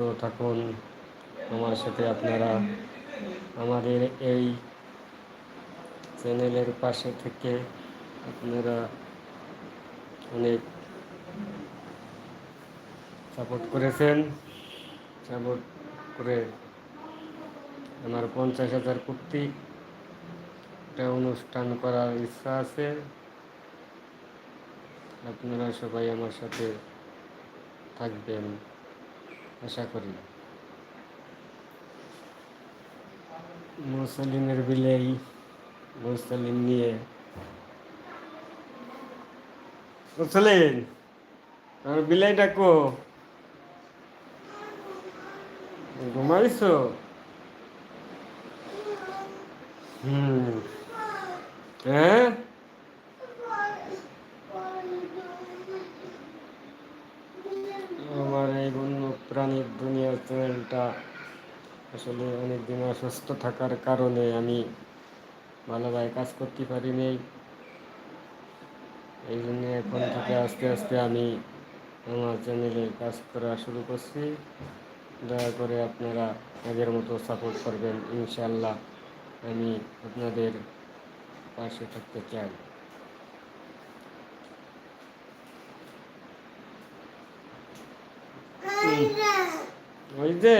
তো থাকুন আমার সাথে আপনারা আমাদের এই চ্যানেলের পাশে থেকে আপনারা অনেক সাপোর্ট করেছেন। সাপোর্ট করে আমার পঞ্চাশ হাজার কর্তৃক একটা অনুষ্ঠান করার ইচ্ছা আছে। আপনারা সবাই আমার সাথে থাকবেন। আশা করি মুসলিমের বিলেই মুসলিম নিয়ে। মুসলিম আমার বিলাই ডাকো ঘুমাইছো? হুম। হ্যাঁ আমার এই বন্য প্রাণীর দুনিয়ার চ্যানেলটা আসলে অনেক দিন অসুস্থ থাকার কারণে আমি ভালোভাবে কাজ করতে পারিনি এই জন্য এখন থেকে আস্তে আস্তে আমি আমার চ্যানেলে কাজ করা শুরু করছি। দয়া করে আপনারা আগের মতো সাপোর্ট করবেন ইনশাল্লাহ আমি আপনাদের পাশে থাকতে চাই। ওই যে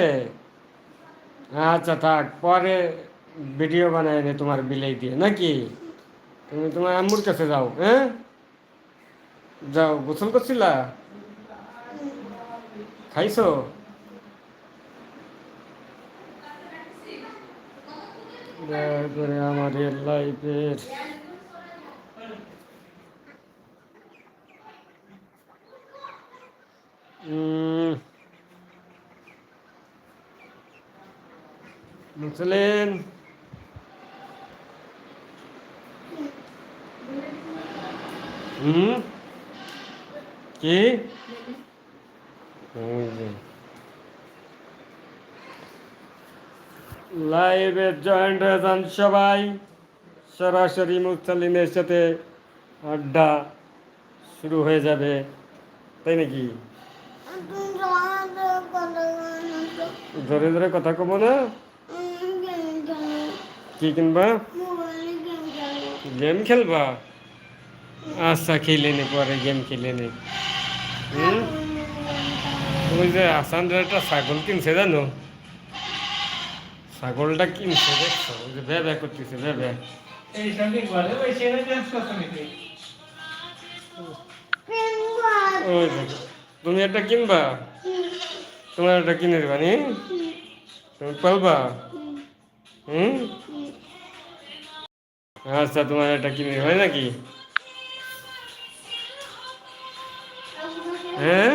আচ্ছা থাক পরে ভিডিও বানায় নে তোমার বিলাই দিয়ে নাকি? তুমি তোমার আম্মুর কাছে যাও হ্যাঁ? যাও গোসল করছিলা? খাইছো? দয়া করে লাইফের উম, মুসলিম হুম কি লাইভে জয়েন্ট হয়ে যান সবাই সরাসরি মুসলিমের সাথে আড্ডা শুরু হয়ে যাবে, তাই নাকি? ধরে ধরে কথা কব না? কি কিনবা? গেম খেলবা? আচ্ছা খেলে নে পরে গেম খেলে নে। হুম? ওই যে আসান একটা ছাগল কিনছে জানো? ছাগলটা কিনছে দেখছ? ওই যে ব্যয় করতেছে ব্যয় ওই তুমি একটা কিনবা? তোমার একটা কিনে দেবা নি? তুমি পালবা? হুম? আচ্ছা তোমার একটা কিনে হয় নাকি? হ্যাঁ?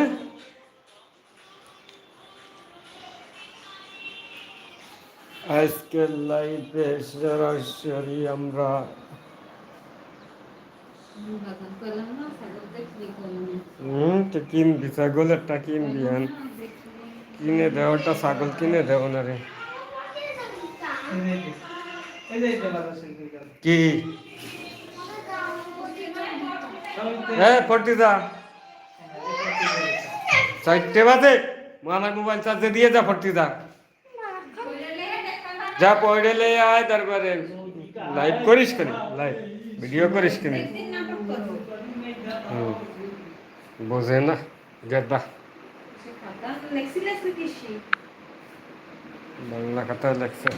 আজকের লাইফে সরাসরি আমরা। হুম তো কিনবি? ছাগল একটা কিনবি আন কিনে দেও একটা ছাগল কিনে দেও না রে কি? হ্যাঁ ফর্টি দা চারটে বাজে। আমার মোবাইল চার্জে দিয়ে যা ফর্টি দা যা পড়ে লে আয় তারপরে লাইভ করিস কেন? লাইভ। ভিডিও করিস কেন? হুম। বোঝে না গেদা। বাংলা কথা লেখছে।